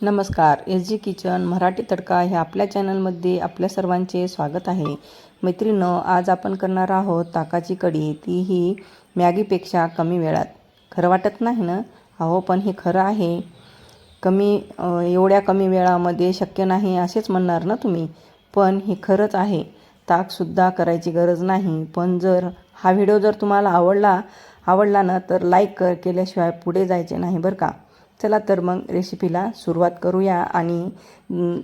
नमस्कार S G kitchen Marathi तडका ह्या आपल्या चॅनलमध्ये आपल्या सर्वांचे स्वागत आहे. मैत्रिणं आज आपण करणार आहोत ताकाची कढी. तीही मॅगीपेक्षा कमी वेळात. खरं वाटत नाही ना? अहो पण हे खरं आहे. कमी एवढ्या कमी वेळामध्ये शक्य नाही असेच म्हणणार ना तुम्ही? पण हे खरंच आहे. ताकसुद्धा करायची गरज नाही. पण जर हा व्हिडिओ जर तुम्हाला आवडला आवडला ना तर लाईक कर. केल्याशिवाय पुढे जायचे नाही बरं का? चला तर मग रेसिपीला सुरुवात करूया. आणि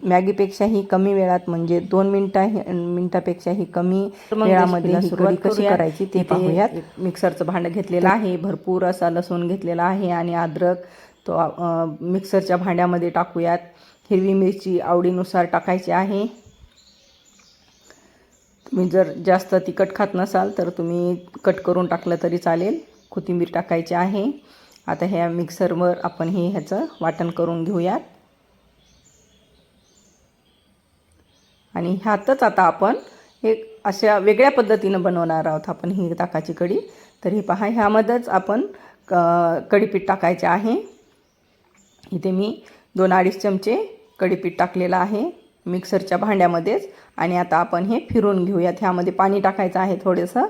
मॅगीपेक्षाही कमी वेळात म्हणजे दोन मिनटा मिनटापेक्षाही कमी वेळामध्ये सुरुवात कशी करूया. करायची ते पाहूयात. मिक्सरचं भांडं घेतलेलं आहे. भरपूर असा लसूण घेतलेला आहे आणि अद्रक. तो मिक्सरच्या भांड्यामध्ये टाकूयात. हिरवी मिरची आवडीनुसार टाकायची आहे. तुम्ही जर जास्त तिखट खात नसाल तर तुम्ही कट करून टाकलं तरी चालेल. कोथिंबीर टाकायची आहे. आता ह्या मिक्सरवर आपण हे ह्याचं वाटण करून घेऊयात. आणि ह्यातच आता आपण एक अशा वेगळ्या पद्धतीनं बनवणार आहोत आपण ही ताकाची कढी. तर हे पहा ह्यामध्येच आपण क- कढीपीठ टाकायचे आहे. इथे मी दोन अडीच चमचे कढीपीठ टाकलेलं आहे मिक्सरच्या भांड्यामध्येच. आणि आता आपण हे फिरून घेऊयात. ह्यामध्ये पाणी टाकायचं आहे थोडंसं.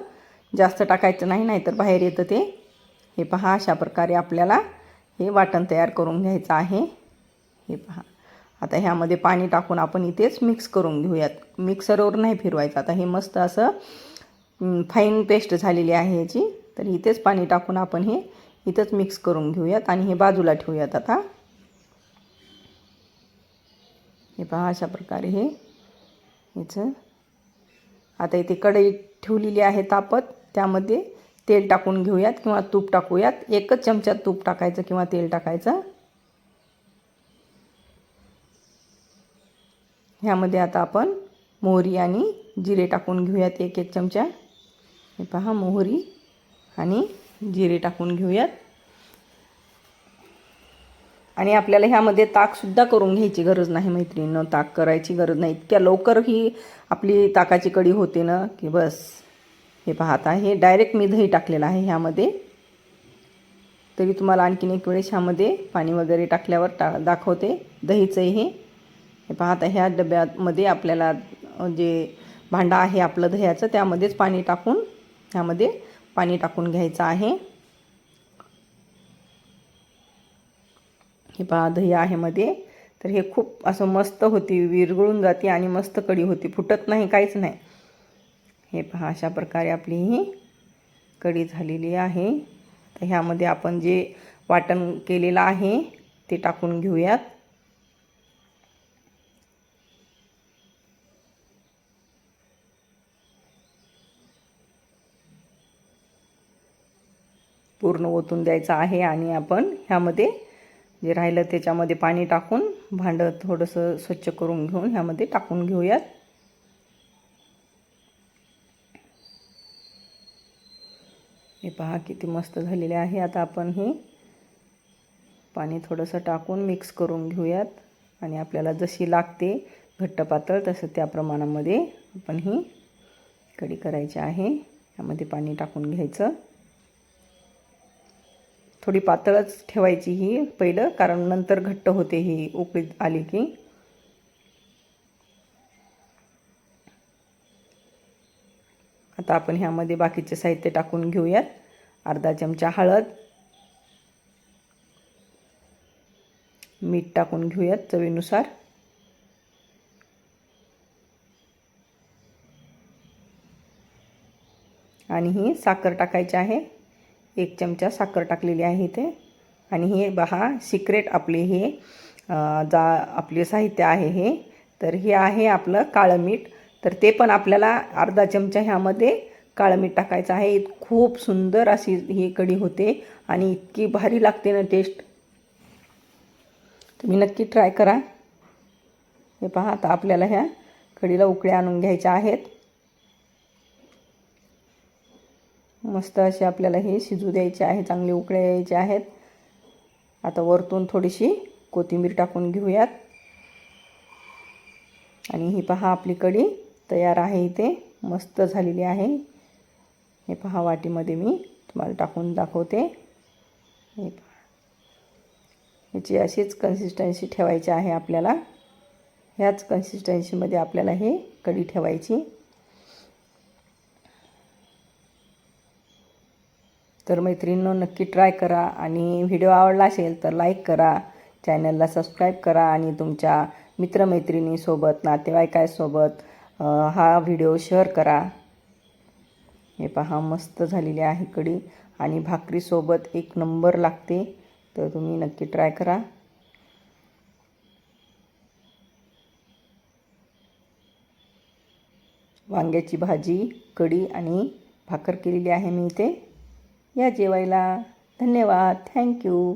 जास्त टाकायचं नाही नाहीतर बाहेर येतं ते. हे पहा अशा प्रकारे आपल्याला हे वाटण तयार करून घ्यायचं आहे. हे पहा. आता ह्यामध्ये पाणी टाकून आपण इथेच मिक्स करून घेऊयात. मिक्सरवर नाही फिरवायचं. आता हे मस्त असं फाईन पेस्ट झालेली आहे याची. तर इथेच पाणी टाकून आपण हे इथंच मिक्स करून घेऊयात आणि हे बाजूला ठेवूयात आता. हे पहा अशा प्रकारे हे ह्याचं आता इथे कढई ठेवलेली आहे तापत. त्यामध्ये तेल टाकून घेऊयात किंवा तूप टाकूयात. एकच चमचा तूप टाकायचं किंवा तेल टाकायचं. ह्यामध्ये आता आपण मोहरी आणि जिरे टाकून घेऊयात एक एक चमचा. हे पहा मोहरी आणि जिरे टाकून घेऊयात. आणि आपल्याला ह्यामध्ये ताकसुद्धा करून घ्यायची गरज नाही मैत्रिणीनं. ताक करायची गरज नाही. इतक्या लवकर ही आपली ताकाची कडी होते ना की बस. हे पाहत आहे डायरेक्ट मी दही टाकलेलं आहे ह्यामध्ये. तरी तुम्हाला आणखीन एक वेळेस ह्यामध्ये पाणी वगैरे टाकल्यावर टा दाखवते दहीचं हे. हे पाहता ह्या डब्यामध्ये आपल्याला जे भांडं आहे आपलं दह्याचं त्यामध्येच पाणी टाकून ह्यामध्ये पाणी टाकून घ्यायचं आहे. हे पहा दही आहे मध्ये. तर हे खूप असं मस्त होती विरघळून जाते आणि मस्त कढी होती. फुटत नाही काहीच नाही. हे पहा अशा प्रकारे आपली ही कढी झालेली आहे. तर ह्यामध्ये आपण जे वाटण केलेलं आहे ते टाकून घेऊयात. पूर्ण ओतून द्यायचं आहे आणि आपण ह्यामध्ये जे राहिलं त्याच्यामध्ये पाणी टाकून भांडं थोडंसं स्वच्छ करून घेऊन ह्यामध्ये टाकून घेऊयात. हे पहा किती मस्त झालेले आहे. आता आपण हे पाणी थोडंसं टाकून मिक्स करून घेऊयात. आणि आपल्याला जशी लागते घट्ट पातळ तसं त्या प्रमाणामध्ये आपण ही कढी करायची आहे. यामध्ये पाणी टाकून घ्यायचं. थोडी पातळच ठेवायची ही पहिलं कारण नंतर घट्ट होते ही उकळी आली की. आता आपण ह्यामध्ये बाकीचे साहित्य टाकून घेऊयात. अर्धा चमचा हळद. मीठ टाकून घेऊयात चवीनुसार. आणि ही साखर टाकायची आहे. एक चमचा साखर टाकलेली आहे इथे. आणि हे बहा सिक्रेट आपले हे जा आपले साहित्य आहे हे. तर हे आहे आपलं काळं मीठ. तर ते पण आपल्याला अर्धा चमचा ह्यामध्ये काळं मीठ टाकायचं आहे. खूप सुंदर अशी ही कढी होते आणि इतकी भारी लागते ना टेस्ट तुम्ही नक्की ट्राय करा. हे पहा आता आपल्याला ह्या कढीला उकळ्या आणून घ्यायच्या आहेत. मस्त असे आपल्याला हे शिजू द्यायचे आहे चांगले उकळ्या यायचे आहेत. आता वरतून थोडीशी कोथिंबीर टाकून घेऊयात. आणि ही पहा आपली कढी. तयार आहे इथे. मस्त झालेली आहे. हे पहा वाटीमध्ये मी तुम्हाला टाकून दाखवते. हे पहा. ह्याची अशीच कन्सिस्टन्सी ठेवायची आहे आपल्याला. ह्याच कन्सिस्टन्सीमध्ये आपल्याला हे कढी ठेवायची. तर मैत्रिणींनो नक्की ट्राय करा आणि व्हिडिओ आवडला असेल तर लाईक करा. चॅनलला सबस्क्राईब करा आणि तुमच्या मित्रमैत्रिणीसोबत नातेवाईकांसोबत हा व्हिडिओ शेअर करा. हे पहा मस्त झालेली आहे कढी. आणि भाकरीसोबत एक नंबर लागते तर तुम्ही नक्की ट्राय करा. वांग्याची भाजी कढी आणि भाकर केलेली आहे मी इथे. या जेवायला. धन्यवाद. थँक्यू.